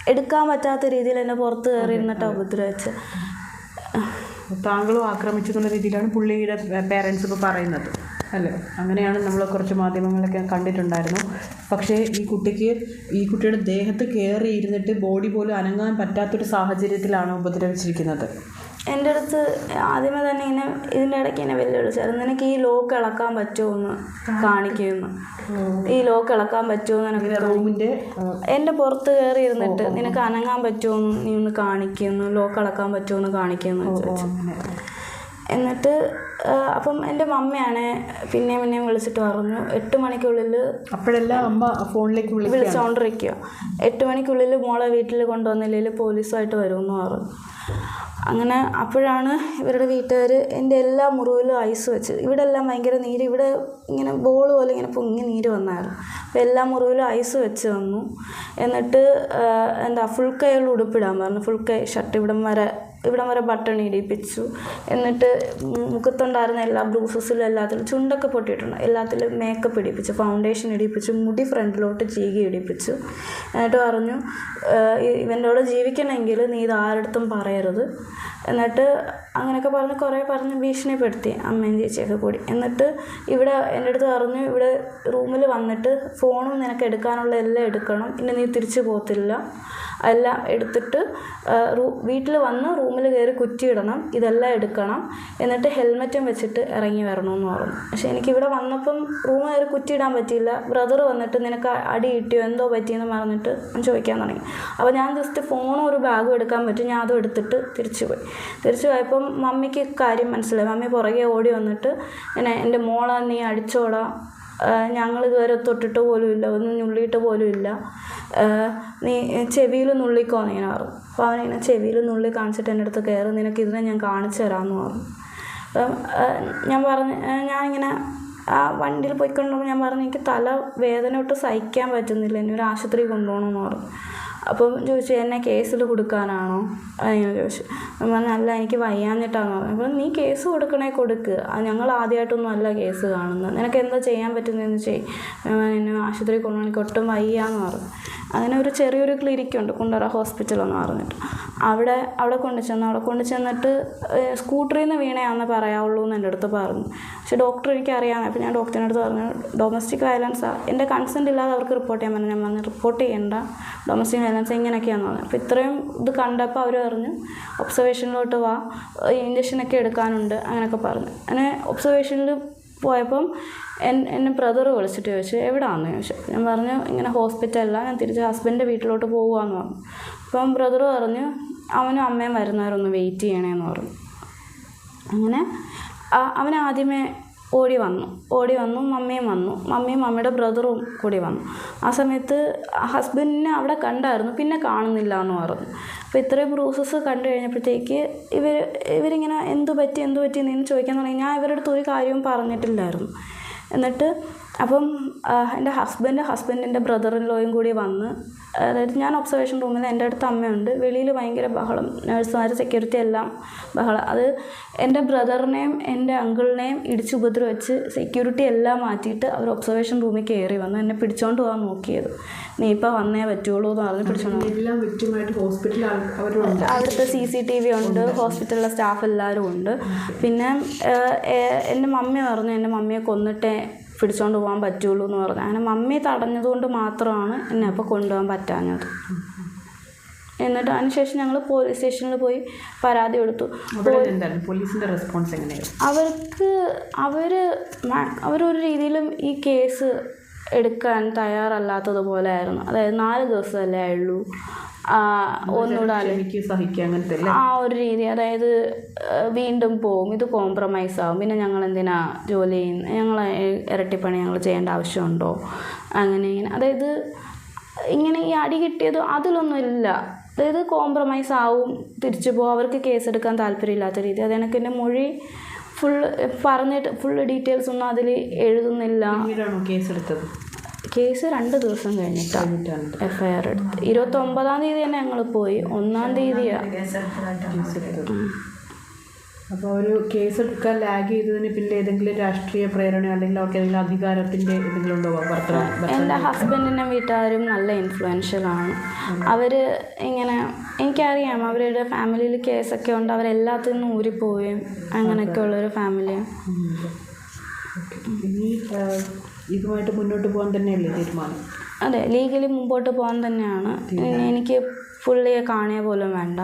എടുക്കാൻ പറ്റാത്ത രീതിയിൽ എന്നെ പുറത്ത് കയറി ഇരുന്നിട്ട് ഉപദ്രവിച്ച്. താങ്കളും ആക്രമിച്ചു എന്നുള്ള രീതിയിലാണ് പുള്ളിയുടെ പേരൻസ് ഇപ്പോൾ പറയുന്നത്. അല്ലേ? അങ്ങനെയാണ് നമ്മൾ കുറച്ച് മാധ്യമങ്ങളൊക്കെ കണ്ടിട്ടുണ്ടായിരുന്നു. പക്ഷേ ഈ കുട്ടിക്ക് ഈ കുട്ടിയുടെ ദേഹത്ത് കയറി ഇരുന്നിട്ട് ബോഡി പോലും അനങ്ങാൻ പറ്റാത്തൊരു സാഹചര്യത്തിലാണ് ഉപദ്രവിച്ചിരിക്കുന്നത്. എന്റെ അടുത്ത് ആദ്യമേ തന്നെ ഇങ്ങനെ ഇതിന്റെ ഇടയ്ക്ക് എന്നെ വെല്ലുവിളിച്ചായിരുന്നു നിനക്ക് ഈ ലോക്ക് ഇളക്കാൻ പറ്റുമോ എന്ന് കാണിക്കുന്നു ഈ ലോക്ക് ഇളക്കാൻ പറ്റുമോ എന്ന് റൂമിന്റെ എന്റെ പുറത്ത് കയറി ഇരുന്നിട്ട് നിനക്ക് അനങ്ങാൻ പറ്റുമോ എന്ന് നീ ഒന്ന് കാണിക്കുന്നു ലോക്ക് ഇളക്കാൻ പറ്റുമോ എന്ന് കാണിക്കുമെന്ന് ചോദിച്ചു. എന്നിട്ട് അപ്പം എന്റെ മമ്മയാണ് പിന്നെ പിന്നെയും വിളിച്ചിട്ട് പറഞ്ഞു എട്ട് മണിക്കുള്ളിൽ അപ്പോഴെല്ലാം അമ്മ ഫോണിലേക്ക് വിളിച്ചോണ്ടിരിക്കുക എട്ട് മണിക്കുള്ളിൽ മോളെ വീട്ടിൽ കൊണ്ടുവന്നില്ലെങ്കിൽ പോലീസുമായിട്ട് വരുമെന്ന് പറഞ്ഞു. അങ്ങനെ അപ്പോഴാണ് ഇവരുടെ വീട്ടുകാർ എന്റെ എല്ലാ മുറിവിലും ഐസ് വെച്ച് ഇവിടെ എല്ലാം ഭയങ്കര നീര് ഇവിടെ ഇങ്ങനെ ബോൾ പോലെ ഇങ്ങനെ പൊങ്ങി നീര് വന്നായിരുന്നു. അപ്പോൾ എല്ലാ മുറിവിലും ഐസ് വെച്ച് തന്നു എന്നിട്ട് എന്താ ഫുൾ കൈയുള്ള ഉടുപ്പിടാൻ പറഞ്ഞു. ഫുൾ കൈ ഷർട്ട് ഇവിടം വരെ ഇവിടം വരെ ബട്ടൺ ഇടിപ്പിച്ചു. എന്നിട്ട് മുഖത്തുണ്ടായിരുന്ന എല്ലാ ബ്രൂസസിലും എല്ലാത്തിലും ചുണ്ടൊക്കെ പൊട്ടിയിട്ടുണ്ട്. എല്ലാത്തിലും മേക്കപ്പ് ഇടിപ്പിച്ചു ഫൗണ്ടേഷൻ ഇടിപ്പിച്ചു മുടി ഫ്രണ്ടിലോട്ട് ചീകി ഇടിപ്പിച്ചു. എന്നിട്ട് പറഞ്ഞു "ഏഹ് ഇ- ഇവന്റെ കൂടെ ജീവിക്കണമെങ്കിൽ നീ ഇത് പറയരുത്. എന്നിട്ട് അങ്ങനെയൊക്കെ പറഞ്ഞ് കുറേ പറഞ്ഞ് ഭീഷണിപ്പെടുത്തി അമ്മയും ചേച്ചിയൊക്കെ കൂടി. എന്നിട്ട് ഇവിടെ എന്റെ അടുത്ത് പറഞ്ഞു ഇവിടെ റൂമിൽ വന്നിട്ട് ഫോണും നിനക്ക് എടുക്കാനുള്ള എല്ലാം എടുക്കണം. ഇനി നീ തിരിച്ചു പോകത്തില്ല. എല്ലാം എടുത്തിട്ട് വീട്ടിൽ വന്ന് റൂമിൽ കയറി കുറ്റിയിടണം ഇതെല്ലാം എടുക്കണം എന്നിട്ട് ഹെൽമെറ്റും വെച്ചിട്ട് ഇറങ്ങി വരണമെന്ന് പറഞ്ഞു. പക്ഷെ എനിക്കിവിടെ വന്നപ്പം റൂം കയറി കുറ്റിയിടാൻ പറ്റിയില്ല. ബ്രദർ വന്നിട്ട് നിനക്ക് അടി കിട്ടിയോ എന്തോ പറ്റിയെന്ന് പറഞ്ഞിട്ട് ചോദിക്കാൻ തുടങ്ങി. അപ്പോൾ ഞാൻ ജസ്റ്റ് ഫോണും ഒരു ബാഗും എടുക്കാൻ പറ്റും. ഞാൻ അതും എടുത്തിട്ട് തിരിച്ചു പോയി. തിരിച്ചു പോയപ്പം മമ്മിക്ക് കാര്യം മനസ്സിലായി. മമ്മി പുറകെ ഓടി വന്നിട്ട് എന്നെ എന്റെ മോളെ നീ അടിച്ചോടാ ഞങ്ങൾ ഇതുവരെ തൊട്ടിട്ട് പോലും ഇല്ല ഒന്നും പോലുമില്ല പോലും ഇല്ല. നീ ചെവിയിൽ നുള്ളിക്കോന്ന് ഇങ്ങനെ പറഞ്ഞു. അപ്പോൾ അവനിങ്ങനെ ചെവിയിൽ നുള്ളി കാണിച്ചിട്ട് എന്റെ അടുത്ത് കയറി നിനക്ക് ഇതിനെ ഞാൻ കാണിച്ചു തരാമെന്ന് പറഞ്ഞു. അപ്പം ഞാൻ പറഞ്ഞു ഞാനിങ്ങനെ ആ വണ്ടിയിൽ പോയിക്കൊണ്ടപ്പോൾ ഞാൻ പറഞ്ഞു എനിക്ക് തല വേദന തൊട്ട് സഹിക്കാൻ പറ്റുന്നില്ല എന്നെ ഒരു ആശുപത്രി കൊണ്ടുപോകണമെന്ന് പറഞ്ഞു. അപ്പം ചോദിച്ചു എന്നെ കേസിൽ കൊടുക്കാനാണോ? അങ്ങനെ ചോദിച്ചു. പറഞ്ഞു അല്ല എനിക്ക് വയ്യാഞ്ഞിട്ടാന്ന് പറഞ്ഞു അപ്പം നീ കേസ് കൊടുക്കണേ കൊടുക്ക്. ഞങ്ങൾ ആദ്യമായിട്ടൊന്നും അല്ല കേസ് കാണുന്നത്. നിനക്ക് എന്താ ചെയ്യാൻ പറ്റുന്നതെന്ന് ചെയ്. ഞാൻ പറഞ്ഞു, എന്നെ ആശുപത്രി കൊണ്ടുപോകണമെങ്കിൽ ഒട്ടും വയ്യാന്ന് പറഞ്ഞു. അങ്ങനെ ഒരു ചെറിയൊരു ക്ലിനിക്കുണ്ട് കുണ്ടറ ഹോസ്പിറ്റൽ എന്ന് പറഞ്ഞിട്ട്. അവിടെ അവിടെ കൊണ്ടു ചെന്നു അവിടെ കൊണ്ടു ചെന്നിട്ട് സ്കൂട്ടറിൽ നിന്ന് വീണയാണെന്ന് പറയാവുള്ളൂ എന്ന് എന്റെ അടുത്ത് പറഞ്ഞു. പക്ഷേ ഡോക്ടർ എനിക്ക് അറിയാം അപ്പോൾ ഞാൻ ഡോക്ടറിന്റെ അടുത്ത് പറഞ്ഞു ഡൊമസ്റ്റിക് വയലൻസാണ് എന്റെ കൺസെന്റ് ഇല്ലാതെ അവർക്ക് റിപ്പോർട്ട് ചെയ്യാൻ പറഞ്ഞു ഞാൻ പറഞ്ഞു റിപ്പോർട്ട് ചെയ്യേണ്ട ഡൊമസ്റ്റിക് വയലൻസ് ഇങ്ങനെയൊക്കെയാണെന്ന് പറഞ്ഞു. അപ്പോൾ ഇത്രയും ഇത് കണ്ടപ്പോൾ അവർ പറഞ്ഞു ഒബ്സർവേഷനിലോട്ട് വാ ഇഞ്ചക്ഷനൊക്കെ എടുക്കാനുണ്ട് അങ്ങനെയൊക്കെ പറഞ്ഞു. അങ്ങനെ ഒബ്സർവേഷനിൽ പോയപ്പം എൻ എന്നെ ബ്രദർ വിളിച്ചിട്ട് ചോദിച്ചു എവിടെയാണ് ചോദിച്ചു. ഞാൻ പറഞ്ഞു ഇങ്ങനെ ഹോസ്പിറ്റലിലാണ് ഞാൻ തിരിച്ച് ഹസ്ബൻഡിന്റെ വീട്ടിലോട്ട് പോകുകയെന്ന് പറഞ്ഞു. അപ്പം ബ്രദർ പറഞ്ഞു അവനും അമ്മയും വരുന്നവരൊന്ന് വെയിറ്റ് ചെയ്യണേന്ന് പറഞ്ഞു. അങ്ങനെ അവൻ ആദ്യമേ ഓടി വന്നു. ഓടി വന്നു മമ്മിയും വന്നു. മമ്മിയും മമ്മിയുടെ ബ്രദറും കൂടി വന്നു. ആ സമയത്ത് ഹസ്ബൻഡിനെ അവിടെ കണ്ടായിരുന്നു. പിന്നെ കാണുന്നില്ല എന്ന് പറഞ്ഞു. അപ്പോൾ ഇത്രയും ബ്രൂസസ് കണ്ടു കഴിഞ്ഞപ്പോഴത്തേക്ക് ഇവർ ഇവരിങ്ങനെ എന്തു പറ്റി എന്തു പറ്റി എന്ന് ചോദിക്കാൻ തുടങ്ങി. ഞാൻ ഇവരുടെ അടുത്ത് ഒരു കാര്യവും പറഞ്ഞിട്ടില്ലായിരുന്നു. എന്നിട്ട് അപ്പം എന്റെ ഹസ്ബൻഡ് ഹസ്ബൻഡിന്റെ ബ്രദറിൻ ലോയും കൂടി വന്ന് അതായത് ഞാൻ ഒബ്സർവേഷൻ റൂമിൽ എന്റെ അടുത്ത് അമ്മയുണ്ട്. വെളിയിൽ ഭയങ്കര ബഹളം. നേഴ്സുമാർ സെക്യൂരിറ്റി എല്ലാം ബഹളം. അത് എന്റെ ബ്രദറിനെയും എന്റെ അങ്കിളിനെയും ഇടിച്ച് ഉപദ്രവിച്ച് സെക്യൂരിറ്റി എല്ലാം മാറ്റിയിട്ട് അവർ ഒബ്സർവേഷൻ റൂമിൽ കയറി വന്നു എന്നെ പിടിച്ചോണ്ട് പോകാൻ നോക്കിയത്. നീ ഇപ്പോൾ വന്നേ പറ്റുള്ളൂ എന്ന് പറഞ്ഞ് പിടിച്ചോണ്ട് എല്ലാം ഹോസ്പിറ്റലിൽ അവിടുത്തെ സി സി ടി വി ഉണ്ട് ഹോസ്പിറ്റലിലെ സ്റ്റാഫ് എല്ലാവരും ഉണ്ട്. പിന്നെ എന്റെ മമ്മി പറഞ്ഞു എന്റെ മമ്മിയെ കൊന്നിട്ടേ പിടിച്ചോണ്ട് പോകാൻ പറ്റുള്ളൂ എന്ന് പറഞ്ഞു. അങ്ങനെ മമ്മി തടഞ്ഞതുകൊണ്ട് മാത്രമാണ് എന്നെ അപ്പോൾ കൊണ്ടുപോകാൻ പറ്റാഞ്ഞത്. എന്നിട്ട് അതിനുശേഷം ഞങ്ങൾ പോലീസ് സ്റ്റേഷനിൽ പോയി പരാതി കൊടുത്തു. പോലീസിന്റെ റെസ്പോൺസ് എങ്ങനെയായിരുന്നു അവർക്ക് അവർ അവരൊരു രീതിയിലും ഈ കേസ് എടുക്കാൻ തയ്യാറല്ലാത്തതുപോലെ ആയിരുന്നു. അതായത് നാല് ദിവസമല്ലേ ആയുള്ളൂ. ഒന്നുകൂടെ ആ ഒരു രീതി. അതായത് വീണ്ടും പോവും. ഇത് കോംപ്രമൈസ് ആവും. പിന്നെ ഞങ്ങൾ എന്തിനാ ജോലി ചെയ്യുന്നത് ഞങ്ങൾ ഇരട്ടിപ്പണി ഞങ്ങൾ ചെയ്യേണ്ട ആവശ്യമുണ്ടോ? അങ്ങനെ ഇങ്ങനെ. അതായത് ഇങ്ങനെ ഈ അടി കിട്ടിയത് അതിലൊന്നുമില്ല അതായത് കോംപ്രമൈസ് ആവും തിരിച്ചു പോകും അവർക്ക് കേസ് എടുക്കാൻ താല്പര്യമില്ലാത്ത രീതി. അത് എനിക്ക് എന്റെ മൊഴി ഫുൾ പറഞ്ഞിട്ട് ഫുൾ ഡീറ്റെയിൽസ് ഒന്നും അതിൽ എഴുതുന്നില്ല. പിന്നീടാണോ കേസ് രണ്ട് ദിവസം കഴിഞ്ഞിട്ടാണ് എഫ്ഐആർ എഫ് ഐ ആർ എടുത്ത് ഇരുപത്തൊമ്പതാം തീയതി തന്നെ ഞങ്ങൾ പോയി. ഒന്നാം തീയതിയാണ് അപ്പോൾ ഒരു കേസ് എടുക്കാൻ ലാഗ് ചെയ്തതിന് പിന്നെ ഏതെങ്കിലും രാഷ്ട്രീയ പ്രേരണ അല്ലെങ്കിൽ അവർക്ക് ഏതെങ്കിലും അധികാരത്തിന്റെ എന്തെങ്കിലും ഉണ്ടോ? എന്റെ ഹസ്ബൻഡിന്റെ വീട്ടുകാരും നല്ല ഇൻഫ്ലുവൻഷ്യൽ ആണ്. അവർ ഇങ്ങനെ എനിക്കറിയാം. അവരുടെ ഫാമിലിയിൽ കേസൊക്കെ ഉണ്ട്. അവരെല്ലാത്തിൽ നിന്നും ഊരിപ്പോവുകയും അങ്ങനെയൊക്കെ ഉള്ളൊരു ഫാമിലിയാണ് ഇനി ഇതുമായിട്ട് മുന്നോട്ട് പോകാൻ തന്നെയല്ലേ തീരുമാനം? അതെ ലീഗലി മുമ്പോട്ട് പോകാൻ തന്നെയാണ്. എനിക്ക് പുള്ളിയെ കാണിയ പോലും വേണ്ട.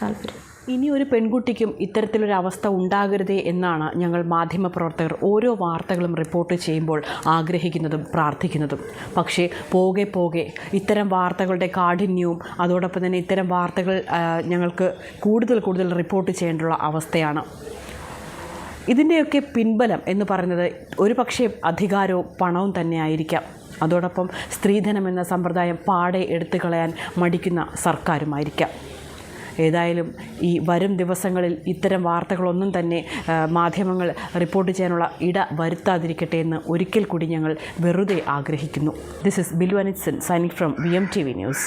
താല്പര്യം. ഇനി ഒരു പെൺകുട്ടിക്കും ഇത്തരത്തിലൊരു അവസ്ഥ ഉണ്ടാകരുതേ എന്നാണ് ഞങ്ങൾ മാധ്യമപ്രവർത്തകർ ഓരോ വാർത്തകളും റിപ്പോർട്ട് ചെയ്യുമ്പോൾ ആഗ്രഹിക്കുന്നതും പ്രാർത്ഥിക്കുന്നതും. പക്ഷേ പോകെ പോകെ ഇത്തരം വാർത്തകളുടെ കാഠിന്യവും അതോടൊപ്പം തന്നെ ഇത്തരം വാർത്തകൾ ഞങ്ങൾക്ക് കൂടുതൽ കൂടുതൽ റിപ്പോർട്ട് ചെയ്യേണ്ടുള്ള അവസ്ഥയാണ്. ഇതിന്റെയൊക്കെ പിൻബലം എന്ന് പറയുന്നത് ഒരു പക്ഷേ അധികാരവും പണവും തന്നെയായിരിക്കാം അതോടൊപ്പം സ്ത്രീധനം എന്ന സമ്പ്രദായം പാടെ എടുത്തു കളയാൻ മടിക്കുന്ന സർക്കാരുമായിരിക്കാം. ഏതായാലും ഈ വരും ദിവസങ്ങളിൽ ഇത്തരം വാർത്തകളൊന്നും തന്നെ മാധ്യമങ്ങൾ റിപ്പോർട്ട് ചെയ്യാനുള്ള ഇട വരുത്താതിരിക്കട്ടെ എന്ന് ഒരിക്കൽ കൂടി ഞങ്ങൾ വെറുതെ ആഗ്രഹിക്കുന്നു. ദിസ് ഇസ് ബിൽവനിത് സിൻ സൈനിക് from V M T V news